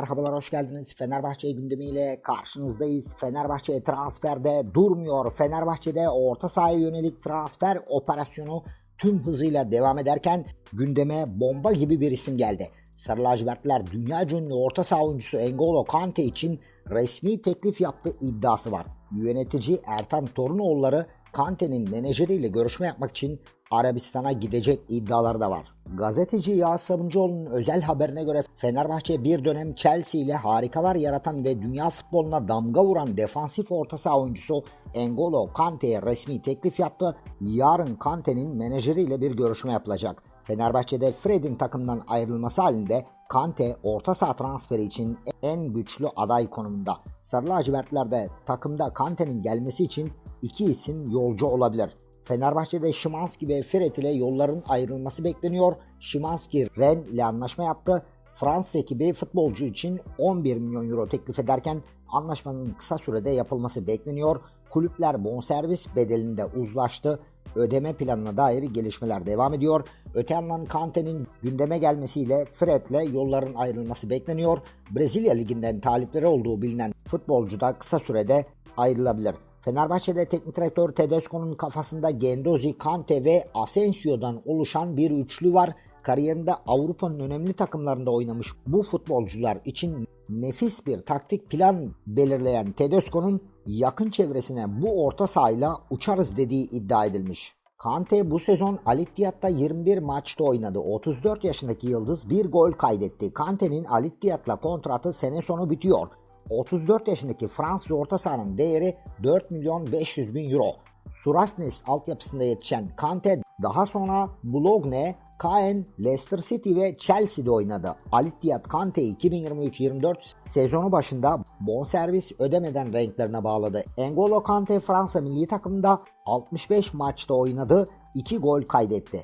Merhabalar hoş geldiniz. Fenerbahçe gündemiyle karşınızdayız. Fenerbahçe transferde durmuyor. Fenerbahçe'de orta sahaya yönelik transfer operasyonu tüm hızıyla devam ederken gündeme bomba gibi bir isim geldi. Sarı lacivertler dünya ünlü orta saha oyuncusu Engolo Kante için resmi teklif yaptığı iddiası var. Yönetici Ertan Torunoğulları Kante'nin menajeriyle görüşme yapmak için Arabistan'a gidecek iddiaları da var. Gazeteci Yağız Sabuncuoğlu'nun özel haberine göre Fenerbahçe bir dönem Chelsea ile harikalar yaratan ve dünya futboluna damga vuran defansif orta saha oyuncusu Engolo Kante'ye resmi teklif yaptı. Yarın Kante'nin menajeriyle bir görüşme yapılacak. Fenerbahçe'de Fred'in takımdan ayrılması halinde Kante orta saha transferi için en güçlü aday konumunda. Sarı lacivertlerde takımda Kante'nin gelmesi için iki isim yolcu olabilir. Fenerbahçe'de Şimanski ve Fred ile yolların ayrılması bekleniyor. Şimanski Ren ile anlaşma yaptı. Fransız ekibi futbolcu için 11 milyon euro teklif ederken anlaşmanın kısa sürede yapılması bekleniyor. Kulüpler bonservis bedelinde uzlaştı. Ödeme planına dair gelişmeler devam ediyor. Öte yandan Kante'nin gündeme gelmesiyle Fred'le yolların ayrılması bekleniyor. Brezilya liginden talipleri olduğu bilinen futbolcu da kısa sürede ayrılabilir. Fenerbahçe'de teknik direktör Tedesco'nun kafasında Gendozi, Kante ve Asensio'dan oluşan bir üçlü var. Kariyerinde Avrupa'nın önemli takımlarında oynamış bu futbolcular için nefis bir taktik plan belirleyen Tedesco'nun yakın çevresine bu orta sahayla uçarız dediği iddia edilmiş. Kante bu sezon Al Ittihad'da 21 maçta oynadı. 34 yaşındaki yıldız bir gol kaydetti. Kante'nin Al Ittihad'la kontratı sene sonu bitiyor. 34 yaşındaki Fransız orta sahanın değeri 4 milyon 500 bin euro. Surasnes altyapısında yetişen Kante daha sonra Bologna, Caen, Leicester City ve Chelsea'de oynadı. Al Ittihad Kante'yi 2023-24 sezonu başında bonservis ödemeden renklerine bağladı. Engolo Kante Fransa milli takımında 65 maçta oynadı, 2 gol kaydetti.